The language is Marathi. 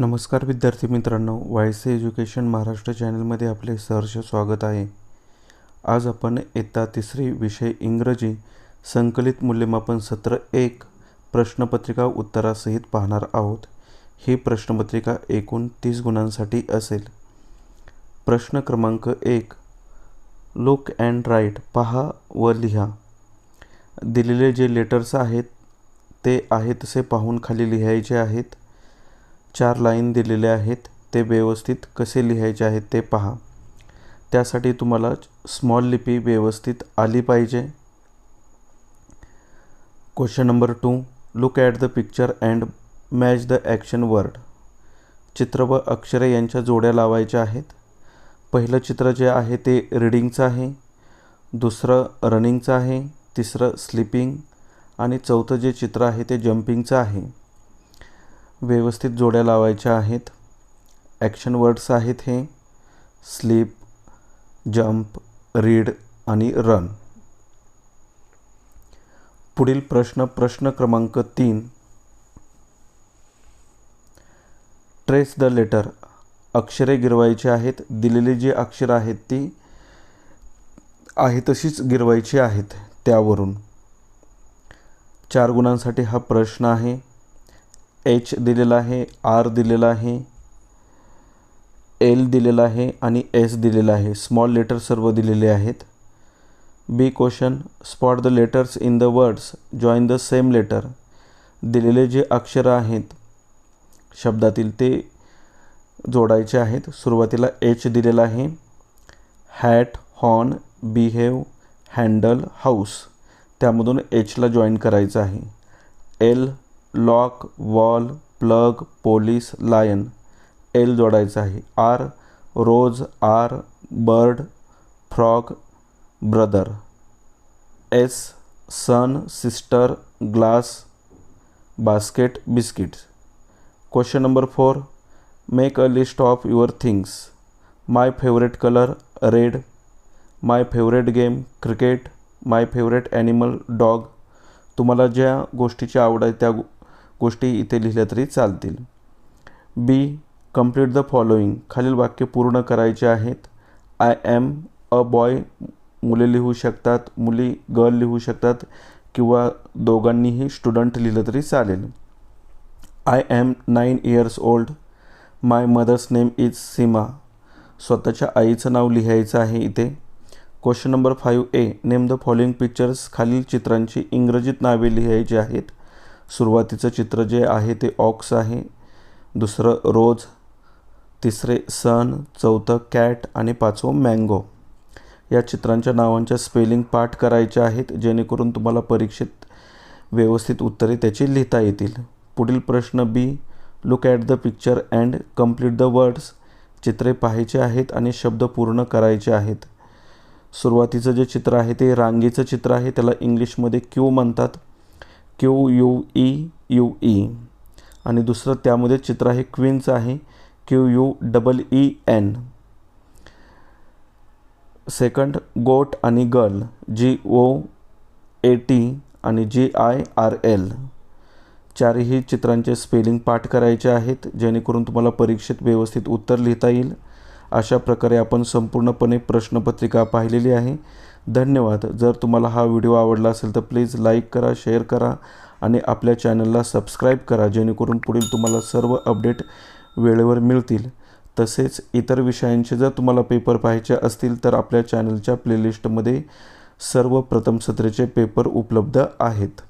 नमस्कार विद्यार्थी मित्रांनो वायसे एज्युकेशन महाराष्ट्र चॅनलमध्ये आपले सहर्ष स्वागत आहे. आज आपण येता तिसरी विषय इंग्रजी संकलित मूल्यमापन सत्र एक प्रश्नपत्रिका उत्तरासहित पाहणार आहोत. ही प्रश्नपत्रिका एकूण तीस गुणांसाठी असेल. प्रश्न क्रमांक एक लुक अँड राईट पहा व लिहा. दिलेले जे लेटर्स आहेत ते आहे तसे पाहून खाली लिहायचे आहेत. चार लाईन दिलेले आहेत ते व्यवस्थित कसे लिहायचे आहेत ते पहा. त्यासाठी तुम्हाला स्मॉल लिपी व्यवस्थित आली पाहिजे. Question number two look at the picture and match the action word चित्र व अक्षरे यांच्या जोड्या लावायच्या आहेत. पहिलं चित्र जे आहे ते रीडिंगचं आहे. दुसरं रनिंगचं आहे. तिसरं स्लिपिंग आणि चौथं जे चित्र आहे ते जम्पिंगचं आहे. व्यवस्थित जोड्या लावायच्या आहेत. ॲक्शन वर्ड्स आहेत हे. स्लीप जम्प रीड आणि रन पुढील प्रश्न प्रश्न क्रमांक तीन. ट्रेस द लेटर अक्षरे गिरवायची आहेत. दिलेली जी अक्षरं आहेत ती आहे तशीच गिरवायची आहेत त्यावरून. चार गुणांसाठी हा प्रश्न आहे. एच दिलेला आहे आर दिलेला आहे एल दिलेला आहे आणि एस दिलेला आहे. स्मॉल लेटर सर्व दिलेले आहेत. B question spot the letters in the words join the same letter दिलेले जे अक्षरं आहेत शब्दातील ते जोडायचे आहेत. सुरुवातीला एच दिलेला आहे. Hat horn behave handle house त्यामधून एचला जॉईन करायचं आहे. L lock wall plug police lion. L जोडायचं आहे. R rose R bird frog brother. S sun sister glass basket biscuits question number four. Make a list of your things. My favourite colour red. My favourite game cricket. My favourite animal dog. तुम्हाला ज्या गोष्टीची आवड आहे त्या गोष्टी इथे लिहिल्या तरी चालतील. बी कंप्लीट द फॉलोईंग खालील वाक्य पूर्ण करायचे आहेत. आय एम अ बॉय मुले लिहू शकतात. मुली गर्ल लिहू शकतात. किंवा दोघांनीही स्टुडंट लिहिलं तरी चालेल. I am nine years old my mother's name is Seema स्वतःच्या आईचं नाव लिहायचं आहे इथे. Question number five A name the following pictures खालील चित्रांची इंग्रजीत नावे लिहायची आहेत. सुरुवातीचं चित्र जे आहे ते ऑक्स आहे. दुसरं रोज तिसरे सन चौथं कॅट आणि पाचवं मँगो. या चित्रांच्या नावांच्या स्पेलिंग पाठ करायच्या आहेत जेणेकरून तुम्हाला परीक्षेत व्यवस्थित उत्तरे त्याची लिहिता येतील. पुढील प्रश्न B look at the picture and complete the words चित्रे पाहायचे आहेत आणि शब्द पूर्ण करायचे आहेत. सुरुवातीचं जे चित्र आहे ते रांगेचं चित्र आहे त्याला इंग्लिशमध्ये क्यू म्हणतात. Q U E U E. आणि दुसरं त्यामध्ये चित्र आहे क्वीनचं आहे Q U double E N. Second goat आणि girl G O A T आणि जी आय आर एल. चारही चित्रांचे स्पेलिंग पाठ करायचे आहेत जेणेकरून तुम्हाला परीक्षेत व्यवस्थित उत्तर लिहिता येईल. अशा प्रकारे आपण संपूर्णपणे प्रश्नपत्रिका पाहिलेली आहे. धन्यवाद. जर तुम्हाला हा व्हिडिओ आवडला असेल तर प्लीज लाईक करा शेअर करा आणि आपल्या चॅनलला सबस्क्राईब करा जेणेकरून पुढील तुम्हाला सर्व अपडेट वेळेवर मिळतील. तसेच इतर विषयांचे जर तुम्हाला पेपर पाहायचे असतील तर आपल्या चॅनलच्या प्लेलिस्टमध्ये सर्व प्रथम सत्रेचे पेपर उपलब्ध आहेत.